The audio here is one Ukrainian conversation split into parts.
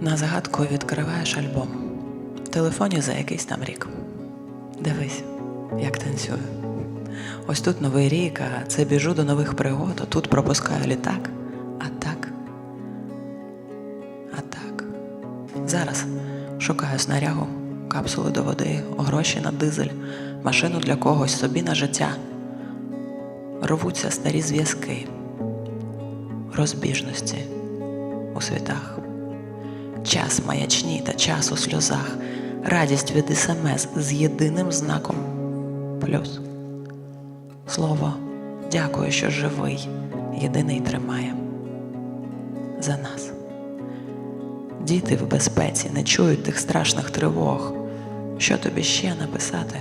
На згадку відкриваєш альбом. В телефоні за якийсь там рік. Дивись, як танцюю. Ось тут новий рік, а це біжу до нових пригод, а тут пропускаю літак. А так. А так. Зараз шукаю снарягу, капсули до води, гроші на дизель, машину для когось, собі на життя. Рвуться старі зв'язки, розбіжності у світах. Час маячні та час у сльозах, радість від СМС з єдиним знаком плюс. Слово дякую, що живий, єдиний тримає за нас. Діти в безпеці не чують тих страшних тривог. Що тобі ще написати?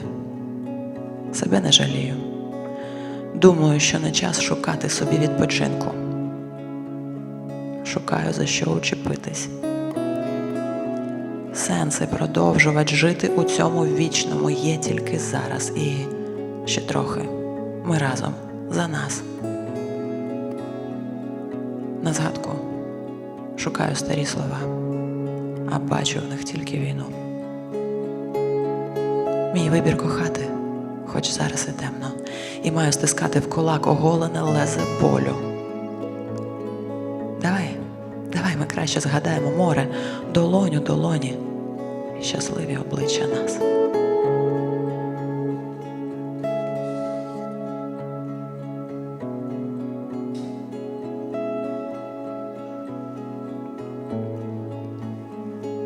Себе не жалію. Думаю, що не час шукати собі відпочинку. Шукаю за що учепитись. Сенси продовжувати жити у цьому вічному є тільки зараз і ще трохи. Ми разом за нас. На згадку шукаю старі слова, а бачу в них тільки війну. Мій вибір кохати, хоч зараз і темно, і маю стискати в кулак оголене лезе болю. Краще згадаємо море, долоню долоні щасливі обличчя нас.